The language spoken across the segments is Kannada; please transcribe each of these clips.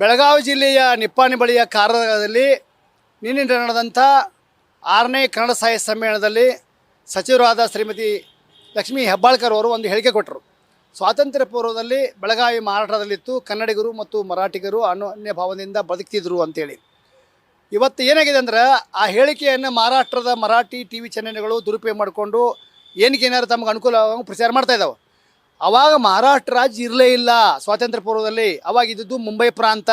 ಬೆಳಗಾವಿ ಜಿಲ್ಲೆಯ ನಿಪ್ಪಾಣಿ ಬಳಿಯ ಕಾರದಲ್ಲಿ ನಿನ್ನೆ ನಡೆದಂಥ ಆರನೇ ಕನ್ನಡ ಸಾಹಿತ್ಯ ಸಮ್ಮೇಳನದಲ್ಲಿ ಸಚಿವರಾದ ಶ್ರೀಮತಿ ಲಕ್ಷ್ಮೀ ಹೆಬ್ಬಾಳ್ಕರ್ ಅವರು ಒಂದು ಹೇಳಿಕೆ ಕೊಟ್ಟರು. ಸ್ವಾತಂತ್ರ್ಯ ಪೂರ್ವದಲ್ಲಿ ಬೆಳಗಾವಿ ಮಾರಾಟದಲ್ಲಿತ್ತು ಕನ್ನಡಿಗರು ಮತ್ತು ಮರಾಠಿಗರು ಅನ್ಯ ಭಾವದಿಂದ ಬದುಕ್ತಿದ್ರು ಅಂತೇಳಿ. ಇವತ್ತು ಏನಾಗಿದೆ ಅಂದ್ರೆ ಆ ಹೇಳಿಕೆಯನ್ನು ಮಹಾರಾಷ್ಟ್ರದ ಮರಾಠಿ ಟಿ ವಿ ಚಾನೆಲ್ಗಳು ದುರುಪಯೋಗ ಮಾಡಿಕೊಂಡು ಏನಕ್ಕೆ ಏನಾದ್ರು ತಮಗೆ ಅನುಕೂಲ ಆಗುವಂಗೆ ಪ್ರಚಾರ ಮಾಡ್ತಾ ಇದ್ದಾವೆ ಅವಾಗ ಮಹಾರಾಷ್ಟ್ರ ರಾಜ್ಯ ಇರಲೇ ಇಲ್ಲ ಸ್ವಾತಂತ್ರ್ಯ ಪೂರ್ವದಲ್ಲಿ. ಅವಾಗ ಇದ್ದಿದ್ದು ಮುಂಬೈ ಪ್ರಾಂತ.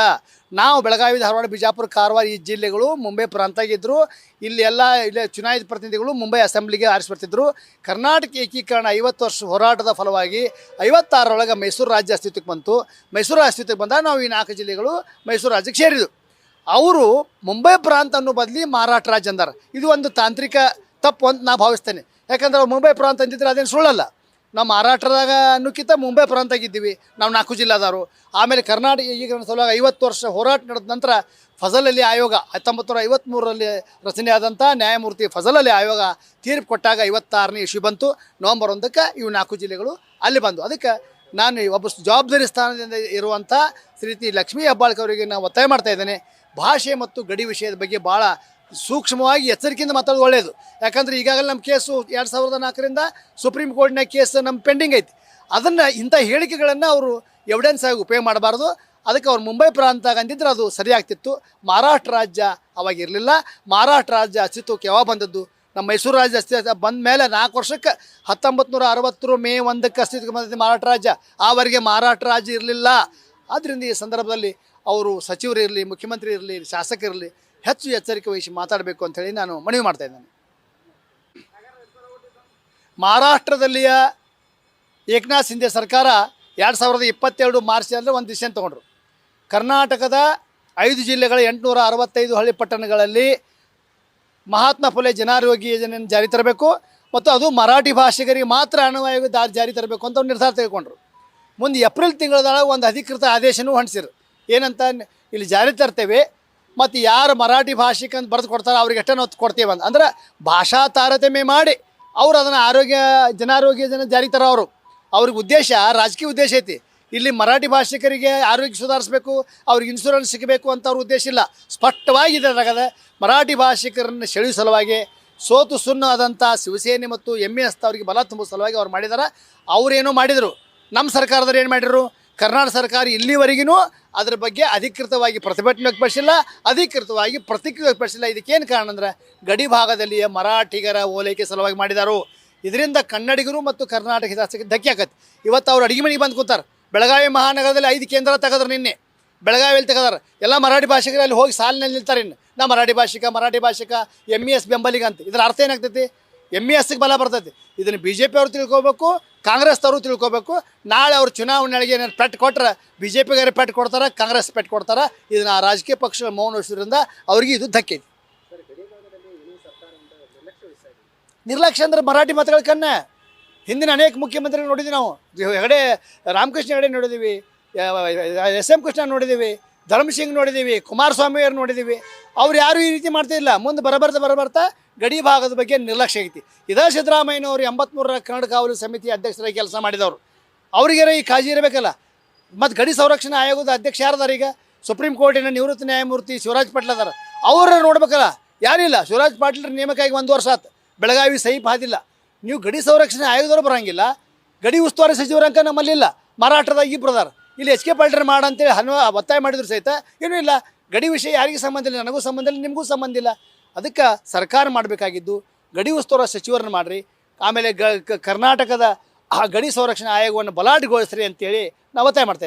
ನಾವು ಬೆಳಗಾವಿ, ಧಾರವಾಡ, ಬಿಜಾಪುರ, ಕಾರವಾರ ಈ ಜಿಲ್ಲೆಗಳು ಮುಂಬೈ ಪ್ರಾಂತಾಗಿದ್ದರು ಇಲ್ಲಿ ಎಲ್ಲ ಇಲ್ಲಿ ಚುನಾಯಿತ ಪ್ರತಿನಿಧಿಗಳು ಮುಂಬೈ ಅಸೆಂಬ್ಲಿಗೆ ಆರಿಸ್ಬಿಡ್ತಿದ್ರು ಕರ್ನಾಟಕ ಏಕೀಕರಣ ಐವತ್ತು ವರ್ಷ ಹೋರಾಟದ ಫಲವಾಗಿ ಐವತ್ತಾರರೊಳಗೆ ಮೈಸೂರು ರಾಜ್ಯ ಅಸ್ತಿತ್ವಕ್ಕೆ ಬಂತು. ಮೈಸೂರು ಅಸ್ತಿತ್ವಕ್ಕೆ ಬಂದಾಗ ನಾವು ಈ ನಾಲ್ಕು ಜಿಲ್ಲೆಗಳು ಮೈಸೂರು ರಾಜ್ಯಕ್ಕೆ ಸೇರಿದ್ವು. ಅವರು ಮುಂಬೈ ಪ್ರಾಂತ ಅನ್ನೋ ಬದಲಿ ಮಹಾರಾಷ್ಟ್ರ ರಾಜ್ಯ ಅಂದಾರ. ಇದು ಒಂದು ತಾಂತ್ರಿಕ ತಪ್ಪು ಅಂತ ನಾ ಭಾವಿಸ್ತೇನೆ. ಯಾಕಂದ್ರೆ ಮುಂಬೈ ಪ್ರಾಂತ ಅಂತಿದ್ರೆ ಅದೇನು ಸುಳ್ಳಲ್ಲ. ನಾವು ಮಹಾರಾಷ್ಟ್ರದಾಗ ಅನ್ನೋಕ್ಕಿಂತ ಮುಂಬೈ ಪ್ರಾಂತಾಗಿದ್ದೀವಿ ನಾವು ನಾಲ್ಕು ಜಿಲ್ಲಾದವರು. ಆಮೇಲೆ ಕರ್ನಾಟಕ ಈಗ ಸಲುವಾಗಿ ಐವತ್ತು ವರ್ಷ ಹೋರಾಟ ನಡೆದ ನಂತರ ಫಜಲ್ ಅಲಿ ಆಯೋಗ ಹತ್ತೊಂಬತ್ತು ನೂರ ಐವತ್ತ್ಮೂರರಲ್ಲಿ ರಚನೆಯಾದಂಥ ನ್ಯಾಯಮೂರ್ತಿ ಫಜಲ್ ಅಲಿ ಆಯೋಗ ತೀರ್ಪು ಕೊಟ್ಟಾಗ ಐವತ್ತಾರನೇ ಇಶ್ಯೂ ಬಂತು. ನವಂಬರ್ ಒಂದಕ್ಕೆ ಇವು ನಾಲ್ಕು ಜಿಲ್ಲೆಗಳು ಅಲ್ಲಿ ಬಂದು. ಅದಕ್ಕೆ ನಾನು ಒಬ್ಬ ಜವಾಬ್ದಾರಿ ಸ್ಥಾನದಿಂದ ಇರುವಂಥ ಶ್ರೀತಿ ಲಕ್ಷ್ಮೀ ಹೆಬ್ಬಾಳ್ಕರ್ ಅವರಿಗೆ ನಾನು ಒತ್ತಾಯ ಮಾಡ್ತಾ ಇದ್ದೇನೆ. ಭಾಷೆ ಮತ್ತು ಗಡಿ ವಿಷಯದ ಬಗ್ಗೆ ಭಾಳ ಸೂಕ್ಷ್ಮವಾಗಿ ಎಚ್ಚರಿಕೆಯಿಂದ ಮಾತಾಡೋದು ಒಳ್ಳೆಯದು ಯಾಕಂದ್ರೆ ಈಗಾಗಲೇ ನಮ್ಮ ಕೇಸು ಎರಡು ಸಾವಿರದ ನಾಲ್ಕರಿಂದ ಸುಪ್ರೀಂ ಕೋರ್ಟ್ನ ಕೇಸ್ ನಮ್ಮ ಪೆಂಡಿಂಗ್ ಐತಿ. ಅದನ್ನು ಇಂಥ ಹೇಳಿಕೆಗಳನ್ನು ಅವರು ಎವಿಡೆನ್ಸ್ ಆಗಿ ಉಪಯೋಗ ಮಾಡಬಾರ್ದು. ಅದಕ್ಕೆ ಅವ್ರು ಮುಂಬೈ ಪ್ರಾಂತ ಅಂದಿದ್ರೆ ಅದು ಸರಿಯಾಗ್ತಿತ್ತು. ಮಹಾರಾಷ್ಟ್ರ ರಾಜ್ಯ ಅವಾಗಿರಲಿಲ್ಲ ಮಹಾರಾಷ್ಟ್ರ ರಾಜ್ಯ ಅಸ್ತಿತ್ವಕ್ಕೆ ಯಾವಾಗ ಬಂದದ್ದು? ನಮ್ಮ ಮೈಸೂರು ರಾಜ್ಯ ಅಸ್ತಿತ್ವ ಬಂದ ಮೇಲೆ ನಾಲ್ಕು ವರ್ಷಕ್ಕೆ ಹತ್ತೊಂಬತ್ತು ನೂರ ಅರವತ್ತರ ಮೇ ಒಂದಕ್ಕೆ ಅಸ್ತಿತ್ವಕ್ಕೆ ಬಂದಿದ್ದು ಮಹಾರಾಷ್ಟ್ರ ರಾಜ್ಯ. ಆವರೆಗೆ ಮಹಾರಾಷ್ಟ್ರ ರಾಜ್ಯ ಇರಲಿಲ್ಲ. ಆದ್ದರಿಂದ ಈ ಸಂದರ್ಭದಲ್ಲಿ ಅವರು ಸಚಿವರು ಇರಲಿ, ಮುಖ್ಯಮಂತ್ರಿ ಇರಲಿ ಶಾಸಕರಿರಲಿ ಹೆಚ್ಚು ಎಚ್ಚರಿಕೆ ವಹಿಸಿ ಮಾತಾಡಬೇಕು ಅಂತೇಳಿ ನಾನು ಮನವಿ ಮಾಡ್ತಾ ಇದ್ದೇನೆ. ಮಹಾರಾಷ್ಟ್ರದಲ್ಲಿಯ ಏಕನಾಥ್ ಶಿಂದೆ ಸರ್ಕಾರ ಎರಡು ಸಾವಿರದ ಇಪ್ಪತ್ತೆರಡು ಮಾರ್ಚಲ್ಲಿ ಒಂದು ಡಿಸಿಷನ್ ತೊಗೊಂಡ್ರು. ಕರ್ನಾಟಕದ ಐದು ಜಿಲ್ಲೆಗಳ ಎಂಟುನೂರ ಅರವತ್ತೈದು ಹಳ್ಳಿ ಪಟ್ಟಣಗಳಲ್ಲಿ ಮಹಾತ್ಮ ಫುಲೆ ಜನಾರೋಗ್ಯ ಯೋಜನೆಯನ್ನು ಜಾರಿ ತರಬೇಕು ಮತ್ತು ಅದು ಮರಾಠಿ ಭಾಷಿಗರಿಗೆ ಮಾತ್ರ ಅನ್ವಯವಾಗಿ ದಾರಿ ಜಾರಿ ತರಬೇಕು ಅಂತ ಒಂದು ನಿರ್ಧಾರ ತೆಗೆದುಕೊಂಡ್ರು. ಮುಂದೆ ಏಪ್ರಿಲ್ ತಿಂಗಳದಾಗ ಒಂದು ಅಧಿಕೃತ ಆದೇಶನೂ ಹೊಂದಿಸಿರು ಏನಂತ ಇಲ್ಲಿ ಜಾರಿ ತರ್ತೇವೆ. ಮತ್ತು ಯಾರು ಮರಾಠಿ ಭಾಷಿಕ ಅಂತ ಬರೆದು ಕೊಡ್ತಾರೆ ಅವ್ರಿಗೆ ಎಷ್ಟೇ ನಾವು ಕೊಡ್ತೀವಿ ಅಂತ. ಅಂದ್ರೆ ಭಾಷಾ ತಾರತಮ್ಯ ಮಾಡಿ ಅವ್ರು ಅದನ್ನು ಆರೋಗ್ಯ, ಜನಾರೋಗ್ಯ ಜನ ಜಾರಿ ತರೋ ಅವರು. ಅವ್ರಿಗೆ ಉದ್ದೇಶ, ರಾಜಕೀಯ ಉದ್ದೇಶ ಐತಿ. ಇಲ್ಲಿ ಮರಾಠಿ ಭಾಷಿಕರಿಗೆ ಆರೋಗ್ಯ ಸುಧಾರಿಸಬೇಕು, ಅವ್ರಿಗೆ ಇನ್ಶೂರೆನ್ಸ್ ಸಿಗಬೇಕು ಅಂತ ಅವ್ರ ಉದ್ದೇಶ ಇಲ್ಲ. ಸ್ಪಷ್ಟವಾಗಿ ಇದ್ರಾಗದ ಮರಾಠಿ ಭಾಷಿಕರನ್ನು ಸೆಳೆಯುವ ಸಲುವಾಗಿ, ಸೋತು ಸುಣ್ಣ ಆದಂಥ ಶಿವಸೇನೆ ಮತ್ತು ಎಂ ಎಸ್ ಅವರಿಗೆ ಬಲ ತುಂಬುವ ಸಲುವಾಗಿ ಅವ್ರು ಮಾಡಿದಾರೆ. ಅವರೇನೋ ಮಾಡಿದರು. ನಮ್ಮ ಸರ್ಕಾರದವ್ರು ಏನು ಮಾಡಿದರು? ಕರ್ನಾಟಕ ಸರ್ಕಾರ ಇಲ್ಲಿವರೆಗೂ ಅದ್ರ ಬಗ್ಗೆ ಅಧಿಕೃತವಾಗಿ ಪ್ರತಿಭಟನೆ ವ್ಯಕ್ತಪಡಿಸಿಲ್ಲ, ಅಧಿಕೃತವಾಗಿ ಪ್ರತಿಕ್ರಿಯೆ ವ್ಯಕ್ತಪಡಿಸಿಲ್ಲ. ಇದಕ್ಕೇನು ಕಾರಣ ಅಂದ್ರೆ ಗಡಿ ಭಾಗದಲ್ಲಿ ಮರಾಠಿಗರ ಓಲೈಕೆ ಸಲುವಾಗಿ ಮಾಡಿದಾರು. ಇದರಿಂದ ಕನ್ನಡಿಗರು ಮತ್ತು ಕರ್ನಾಟಕ ಹಿತಾಸಕ್ತಿ ಧಕ್ಕೆ ಆಗತ್ತೆ ಇವತ್ತು ಅವ್ರು ಅಡಿಗೆ ಮನೆಗೆ ಬಂದು ಕೂತಾರೆ. ಬೆಳಗಾವಿ ಮಹಾನಗರದಲ್ಲಿ ಐದು ಕೇಂದ್ರ ತೆಗೆದ್ರು ನಿನ್ನೆ. ಬೆಳಗಾವಿಯಲ್ಲಿ ತೆಗೆದಾರ? ಎಲ್ಲ ಮರಾಠಿ ಭಾಷೆಗರಲ್ಲಿ ಹೋಗಿ ಸಾಲಿನಲ್ಲಿ ನಿಲ್ತಾರೆ ಇನ್ನು. ನಾ ಮರಾಠಿ ಭಾಷಿಕ ಮರಾಠಿ ಭಾಷಿಕ ಎಂ ಇ ಎಸ್ ಬೆಂಬಲಿಗ ಅಂತ. ಇದರ ಅರ್ಥ ಏನಾಗ್ತೈತಿ? ಎಂ ಇ ಎಸ್ಗೆ ಬಲ ಬರ್ತೈತಿ. ಇದನ್ನು ಬಿ ಜೆ ಪಿ ಅವ್ರು ತಿಳ್ಕೊಬೇಕು ತಿಳ್ಕೋಬೇಕು ತಿಳ್ಕೊಬೇಕು. ನಾಳೆ ಅವ್ರು ಚುನಾವಣೆಗೆ ಏನೇನು ಪೆಟ್ಟು ಕೊಟ್ಟರೆ ಬಿ ಜೆ ಪಿಗಾರೆ ಪೆಟ್ಟು ಕೊಡ್ತಾರೆ, ಕಾಂಗ್ರೆಸ್ ಪೆಟ್ಟು ಕೊಡ್ತಾರೆ? ಇದನ್ನು ಆ ರಾಜಕೀಯ ಪಕ್ಷ ಮೌನ ವಹಿಸೋದ್ರಿಂದ ಅವ್ರಿಗೆ ಇದು ಧಕ್ಕೆ. ಐತಿ ನಿರ್ಲಕ್ಷ್ಯ ಅಂದ್ರೆ ಮರಾಠಿ ಮಾತುಗಳ ಕಣ್ಣೆ. ಹಿಂದಿನ ಅನೇಕ ಮುಖ್ಯಮಂತ್ರಿ ನೋಡಿದ್ವಿ ನಾವು. ಹೆಗಡೆ, ರಾಮಕೃಷ್ಣ ಹೆಗಡೆ ನೋಡಿದ್ದೀವಿ ಎಸ್ ಎಂ ಕೃಷ್ಣ ನೋಡಿದ್ದೀವಿ ಧರ್ಮಸಿಂಗ್ ನೋಡಿದ್ದೀವಿ ಕುಮಾರಸ್ವಾಮಿ ಅವ್ರು ನೋಡಿದ್ದೀವಿ ಅವ್ರು ಯಾರು ಈ ರೀತಿ ಮಾಡ್ತಾ ಇಲ್ಲ ಮುಂದೆ ಬರಬರ್ತಾ ಬರಬರ್ತಾ ಗಡಿ ಭಾಗದ ಬಗ್ಗೆ ನಿರ್ಲಕ್ಷ್ಯ ಐತಿ ಇದೇ ಸಿದ್ದರಾಮಯ್ಯನವರು ಎಂಬತ್ಮೂರರ ಕನ್ನಡ ಕಾವಲು ಸಮಿತಿ ಅಧ್ಯಕ್ಷರಾಗಿ ಕೆಲಸ ಮಾಡಿದವರು. ಅವ್ರಿಗೇನ ಈ ಕಾಳಜಿ ಇರಬೇಕಲ್ಲ? ಮತ್ತು ಗಡಿ ಸಂರಕ್ಷಣಾ ಆಯೋಗದ ಅಧ್ಯಕ್ಷ ಯಾರದಾರ ಈಗ? ಸುಪ್ರೀಂ ಕೋರ್ಟಿನ ನಿವೃತ್ತ ನ್ಯಾಯಮೂರ್ತಿ ಶಿವರಾಜ್ ಪಾಟೀಲ್ ಅದಾರ. ಅವ್ರ ನೋಡ್ಬೇಕಲ್ಲ? ಯಾರಿಲ್ಲ? ಶಿವರಾಜ್ ಪಾಟೀಲ್ ನೇಮಕಾಗಿ ಒಂದು ವರ್ಷ ಆತು. ಬೆಳಗಾವಿ ಸೈಫ್ ಆದಿಲ್ಲ ನೀವು ಗಡಿ ಸಂರಕ್ಷಣಾ ಆಯೋಗದವ್ರು ಬರೋಂಗಿಲ್ಲ. ಗಡಿ ಉಸ್ತುವಾರಿ ಸಚಿವರಂಕ ನಮ್ಮಲ್ಲಿಲ್ಲ ಮರಾಠದಾಗ ಇಬ್ಬರದಾರ ಇಲ್ಲಿ ಎಚ್ ಕೆ ಪಾಟೀಲ್ ಮಾಡಂತೇಳಿ ಹನ್ವ ಒತ್ತಾಯ ಮಾಡಿದ್ರು ಸಹಿತ ಏನೂ ಇಲ್ಲ. ಗಡಿ ವಿಷಯ ಯಾರಿಗೆ ಸಂಬಂಧ ಇಲ್ಲ? ನನಗೂ ಸಂಬಂಧ ಇಲ್ಲ, ನಿಮಗೂ ಸಂಬಂಧ ಇಲ್ಲ. ಅದಕ್ಕೆ ಸರ್ಕಾರ ಮಾಡಬೇಕಾಗಿದ್ದು, ಗಡಿ ಉಸ್ತುವಾರಿ ಸಚಿವರನ್ನ ಮಾಡಿರಿ, ಆಮೇಲೆ ಕರ್ನಾಟಕದ ಆ ಗಡಿ ಸಂರಕ್ಷಣಾ ಆಯೋಗವನ್ನು ಬಲಾಟಗೊಳಿಸ್ರಿ ಅಂತೇಳಿ ನಾವು ಒತ್ತಾಯ ಮಾಡ್ತಾ